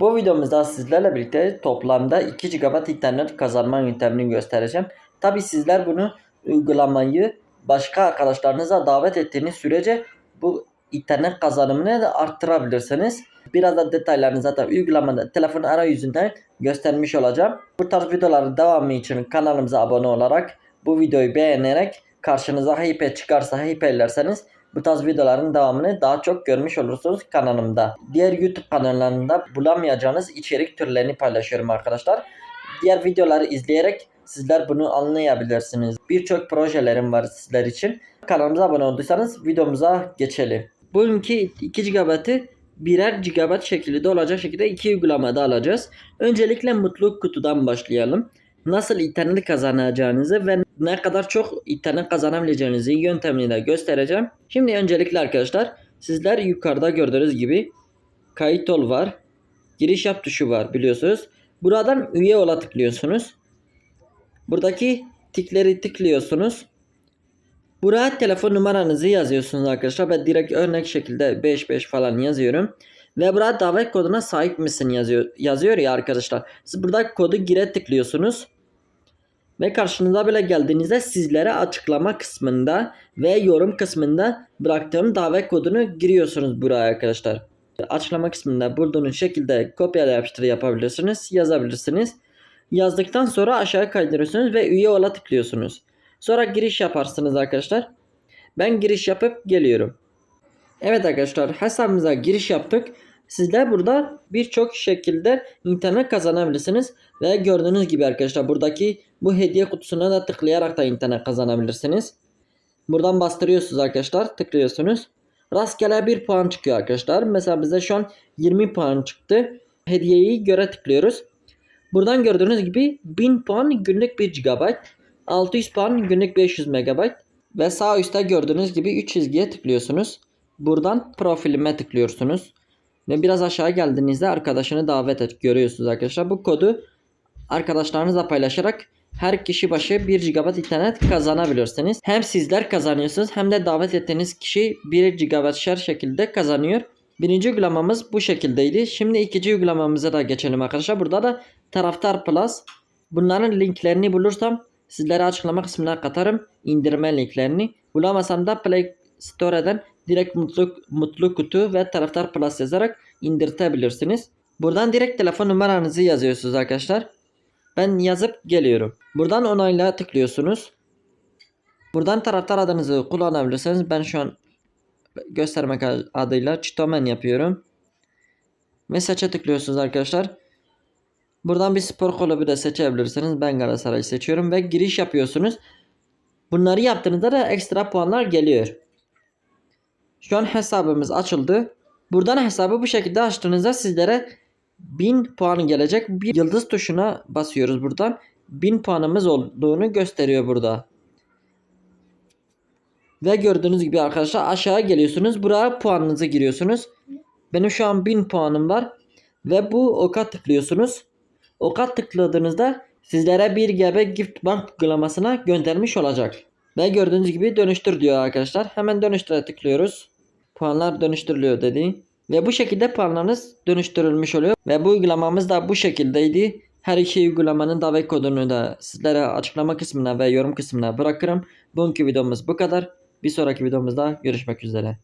Bu videomuzda sizlerle birlikte toplamda 2 GB internet kazanma yöntemini göstereceğim. Tabi sizler bunu uygulamayı başka arkadaşlarınıza davet ettiğiniz sürece bu internet kazanımını da arttırabilirsiniz. Biraz da detaylarını zaten uygulamada telefon arayüzünden göstermiş olacağım. Bu tarz videoların devamı için kanalımıza abone olarak bu videoyu beğenerek karşınıza hype çıkarsa hype'lerseniz bu tarz videoların devamını daha çok görmüş olursunuz kanalımda. Diğer YouTube kanallarında bulamayacağınız içerik türlerini paylaşıyorum arkadaşlar. Diğer videoları izleyerek sizler bunu anlayabilirsiniz. Birçok projelerim var sizler için. Kanalımıza abone olduysanız videomuza geçelim. Bugünkü 2 GB'ı birer GB şekilde olacak şekilde iki uygulamada alacağız. Öncelikle mutluluk kutudan başlayalım. Nasıl internet kazanacağınızı ve ne kadar çok internet kazanabileceğinizi yöntemini de göstereceğim. Şimdi öncelikle arkadaşlar sizler yukarıda gördüğünüz gibi kayıt ol var. Giriş yap tuşu var biliyorsunuz. Buradan üye ola tıklıyorsunuz. Buradaki tikleri tıklıyorsunuz. Buraya telefon numaranızı yazıyorsunuz arkadaşlar. Ben direkt örnek şekilde 55 falan yazıyorum. Ve burada davet koduna sahip misin yazıyor, yazıyor ya arkadaşlar. Siz burada kodu gire tıklıyorsunuz. Ve karşınıza böyle geldiğinizde sizlere açıklama kısmında ve yorum kısmında bıraktığım davet kodunu giriyorsunuz buraya arkadaşlar. Açıklama kısmında bulduğunuz şekilde kopyala yapıştır yapabilirsiniz, yazabilirsiniz. Yazdıktan sonra aşağı kaydırıyorsunuz ve üye ola tıklıyorsunuz. Sonra giriş yaparsınız arkadaşlar. Ben giriş yapıp geliyorum. Evet arkadaşlar hesabımıza giriş yaptık. Sizler burada birçok şekilde internet kazanabilirsiniz. Ve gördüğünüz gibi arkadaşlar buradaki bu hediye kutusuna da tıklayarak da internet kazanabilirsiniz. Buradan bastırıyorsunuz arkadaşlar. Tıklıyorsunuz. Rastgele bir puan çıkıyor arkadaşlar. Mesela bize şu an 20 puan çıktı. Hediyeyi göre tıklıyoruz. Buradan gördüğünüz gibi 1000 puan günlük 1 GB. 600 puan günlük 500 MB. Ve sağ üstte gördüğünüz gibi 3 çizgiye tıklıyorsunuz. Buradan profilime tıklıyorsunuz. Ve biraz aşağı geldiğinizde arkadaşını davet et görüyorsunuz arkadaşlar. Bu kodu arkadaşlarınızla paylaşarak her kişi başı 1 GB internet kazanabilirsiniz. Hem sizler kazanıyorsunuz hem de davet ettiğiniz kişi 1 GB şer şekilde kazanıyor. Birinci uygulamamız bu şekildeydi. Şimdi ikinci uygulamamıza da geçelim arkadaşlar. Burada da Taraftar Plus. Bunların linklerini bulursam sizlere açıklama kısmına katarım. indirme linklerini. Bulamasam da Play Store'dan direkt mutlu, mutlu kutu ve Taraftar Plus yazarak indirtebilirsiniz. Buradan direkt telefon numaranızı yazıyorsunuz arkadaşlar. Ben yazıp geliyorum. Buradan onayla tıklıyorsunuz. Buradan taraftar adınızı kullanabilirsiniz. Ben şu an göstermek adıyla Çitomen yapıyorum. Seçe tıklıyorsunuz arkadaşlar. Buradan bir spor kulübü de seçebilirsiniz. Ben Galatasaray seçiyorum ve giriş yapıyorsunuz. Bunları yaptığınızda da ekstra puanlar geliyor. Şu an hesabımız açıldı. Buradan hesabı bu şekilde açtığınızda sizlere 1000 puan gelecek. Bir yıldız tuşuna basıyoruz buradan. 1000 puanımız olduğunu gösteriyor burada. Ve gördüğünüz gibi arkadaşlar aşağı geliyorsunuz. Buraya puanınızı giriyorsunuz. Benim şu an 1000 puanım var. Ve bu oka tıklıyorsunuz. Oka tıkladığınızda sizlere 1 GB Gift Bank uygulamasına göndermiş olacak. Ve gördüğünüz gibi dönüştür diyor arkadaşlar. Hemen dönüştüre tıklıyoruz. Puanlar dönüştürülüyor dedi. Ve bu şekilde puanlarınız dönüştürülmüş oluyor. Ve bu uygulamamız da bu şekildeydi. Her iki uygulamanın davet kodunu da sizlere açıklama kısmına ve yorum kısmına bırakırım. Bugünkü videomuz bu kadar. Bir sonraki videomuzda görüşmek üzere.